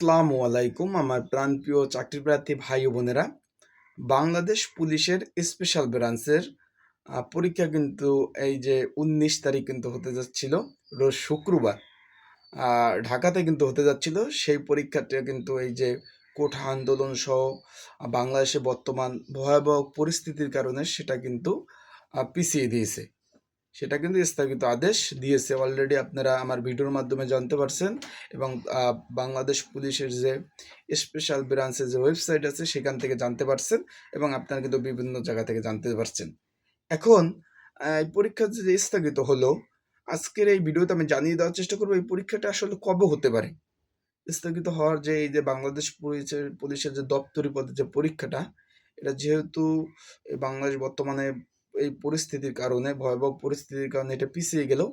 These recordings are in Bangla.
আসসালামু আলাইকুম, আমার প্রাণপ্রিয় চাকরিপ্রার্থী ভাই ও বোনেরা। বাংলাদেশ পুলিশের স্পেশাল ব্রাঞ্চের পরীক্ষা কিন্তু এই যে উনিশ তারিখ কিন্তু হতে যাচ্ছিল, রোজ শুক্রবার। ঢাকাতে কিন্তু হতে যাচ্ছিল, সেই পরীক্ষাটা কিন্তু এই যে কোঠা আন্দোলন সহ বাংলাদেশে বর্তমান ভয়াবহ পরিস্থিতির কারণে সেটা কিন্তু পিছিয়ে দিয়েছে। সেটা কিন্তু স্থগিত আদেশ দিয়েছে অলরেডি আপনারা আমার ভিডিওর মাধ্যমে জানতে পারছেন এবং বাংলাদেশ পুলিশের যে স্পেশাল ব্রাঞ্চের যে ওয়েবসাইট আছে সেখান থেকে জানতে পারছেন এবং আপনারা কিন্তু বিভিন্ন জায়গা থেকে জানতে পারছেন। এখন এই পরীক্ষা যে স্থগিত হলো, আজকের এই ভিডিওতে আমি জানিয়ে দেওয়ার চেষ্টা করব এই পরীক্ষাটা আসলে কবে হতে পারে? স্থগিত হওয়ার যে এই যে বাংলাদেশ পুলিশের পুলিশের যে দপ্তরি পদের যে পরীক্ষাটা, এটা যেহেতু বাংলাদেশ বর্তমানে এই পরিস্থিতির কারণে, ভয়াবহ পরিস্থিতির কারণে এটা পিছিয়ে গেলেও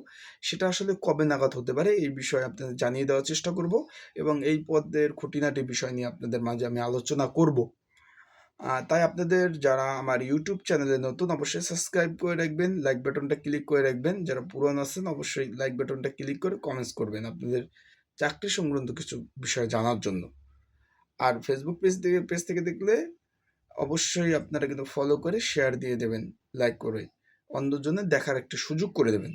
সেটা আসলে কবে নাগাদ হতে পারে এই বিষয়ে আপনাদের জানিয়ে দেওয়ার চেষ্টা করব এবং এই পদের খুঁটিনাটি বিষয় নিয়ে আপনাদের মাঝে আমি আলোচনা করব। তাই আপনাদের যারা আমার ইউটিউব চ্যানেলে নতুন অবশ্যই সাবস্ক্রাইব করে রাখবেন লাইক বাটনটা ক্লিক করে রাখবেন, যারা পুরনো আছেন অবশ্যই লাইক বাটনটা ক্লিক করে কমেন্টস করবেন আপনাদের চাকরি সংক্রান্ত কিছু বিষয় জানার জন্য। আর ফেসবুক পেজ থেকে পেজ থেকে দেখলে অবশ্যই আপনারা কিন্তু ফলো করে শেয়ার দিয়ে দেবেন। লাইক করে অন্যজনের দেখার একটা সুযোগ করে দেবেন।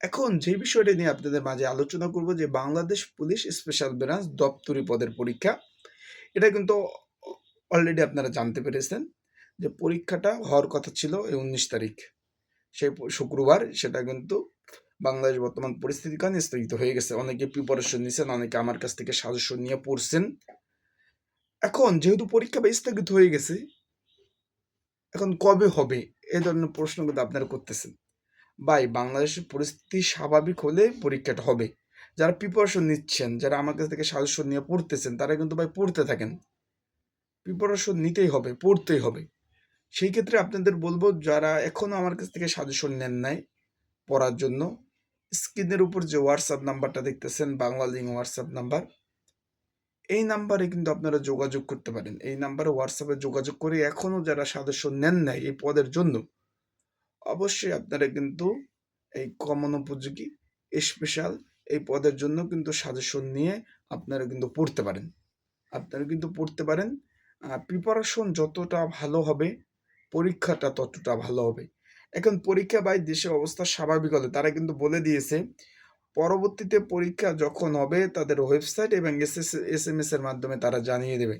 এখন যে বিষয়টা নিয়ে আপনাদের মাঝে আলোচনা করব যে বাংলাদেশ পুলিশ স্পেশাল ব্রাঞ্চ দপ্তরি পদের পরীক্ষা, এটা কিন্তু অলরেডি আপনারা জানতে পেরেছেন যে পরীক্ষাটা হওয়ার কথা ছিল এই উনিশ তারিখ। সেই শুক্রবার সেটা কিন্তু বাংলাদেশ বর্তমান পরিস্থিতির কারণে স্থগিত হয়ে গেছে। অনেকে প্রিপারেশন নিয়েছেন অনেকে আমার কাছ থেকে সাজেশন নিয়ে পড়ছেন। এখন যেহেতু পরীক্ষা স্থগিত হয়ে গেছে, এখন কবে হবে? এ ধরনের প্রশ্ন কিন্তু আপনারা করতেছেন। ভাই, বাংলাদেশের পরিস্থিতি স্বাভাবিক হলে পরীক্ষাটা হবে। যারা প্রিপারেশন নিচ্ছেন, যারা আমার কাছ থেকে সাজেশন নিয়ে পড়তেছেন, তারা কিন্তু ভাই পড়তে থাকেন। প্রিপারেশন নিতেই হবে, পড়তেই হবে। সেই ক্ষেত্রে আপনাদের বলব, যারা এখনও আমার কাছ থেকে সাজেশন নেন নাই পড়ার জন্য, স্ক্রিনের উপর যে হোয়াটসঅ্যাপ নাম্বারটা দেখতেছেন, বাংলা লিঙ্ক হোয়াটসঅ্যাপ নাম্বার এই নাম্বারে কিন্তু আপনারা যোগাযোগ করতে পারেন। এই নাম্বারে হোয়াটসঅ্যাপে যোগাযোগ করে এখনও যারা সদস্য নেন নাই এই পদের জন্য, অবশ্যই আপনারা কিন্তু এই কমন উপযোগী স্পেশাল এই পদের জন্য কিন্তু সাজেশন নিয়ে আপনারা কিন্তু পড়তে পারেন। আপনারা কিন্তু পড়তে পারেন প্রিপারেশন যতটা ভালো হবে, পরীক্ষাটা ততটা ভালো হবে। এখন পরীক্ষা বাই দেশের অবস্থা স্বাভাবিক হলে তারা কিন্তু বলে দিয়েছে পরবর্তীতে পরীক্ষা যখন হবে তাদের ওয়েবসাইট এবং এস এম এস এর মাধ্যমে তারা জানিয়ে দেবে।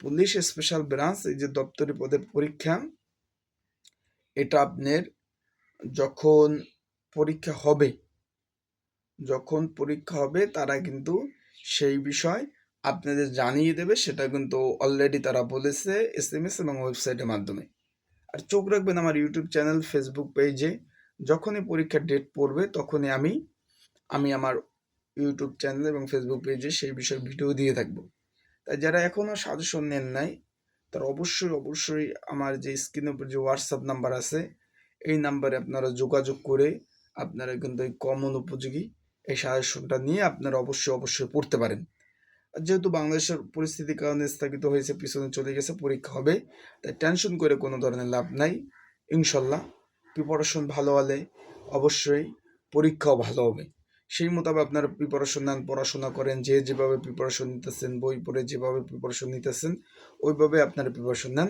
পুলিশ স্পেশাল ব্রাঞ্চ এই যে দপ্তরি পদের পরীক্ষা, এটা আপনার যখন পরীক্ষা হবে, যখন পরীক্ষা হবে তারা কিন্তু সেই বিষয় আপনাদের জানিয়ে দেবে, সেটা কিন্তু অলরেডি তারা বলেছে এস এম এস এবং ওয়েবসাইটের মাধ্যমে। আর চোখ রাখবেন আমার ইউটিউব চ্যানেল ফেসবুক পেজে যখনই পরীক্ষার ডেট পড়বে, তখনই আমি আমি আমার ইউটিউব চ্যানেল এবং ফেসবুক পেজে সেই বিষয়ে ভিডিও দিয়ে থাকব। তাই যারা এখনও সাজেশন নেন নাই, তারা অবশ্যই অবশ্যই আমার যে স্ক্রিনের উপর যে হোয়াটসঅ্যাপ নাম্বার আছে, এই নাম্বারে আপনারা যোগাযোগ করে আপনারা কিন্তু এই কমন উপযোগী এই সাজেশনটা নিয়ে আপনারা অবশ্যই অবশ্যই পড়তে পারেন। যেহেতু বাংলাদেশের পরিস্থিতির কারণে স্থগিত হয়েছে, পিছনে চলে গেছে, পরীক্ষা হবে, তাই টেনশন করে কোনো ধরনের লাভ নাই, ইনশাল্লাহ। প্রিপারেশন ভালো হলে অবশ্যই পরীক্ষাও ভালো হবে। সেই মোতাবেক আপনারা প্রিপারেশন নেন, পড়াশোনা করেন, যে যেভাবে প্রিপারেশন নিতেছেন, বই পড়ে যেভাবে প্রিপারেশন নিতেছেন, ওইভাবে আপনারা প্রিপারেশন নেন।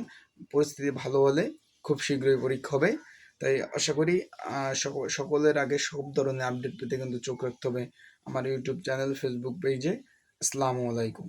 পরিস্থিতি ভালো হলে খুব শীঘ্রই পরীক্ষা হবে। তাই আশা করি সকলের আগে সব ধরনের আপডেট পেতে কিন্তু চোখ রাখতে হবে। আমার ইউটিউব চ্যানেল ফেসবুক পেজে আসসালামু আলাইকুম।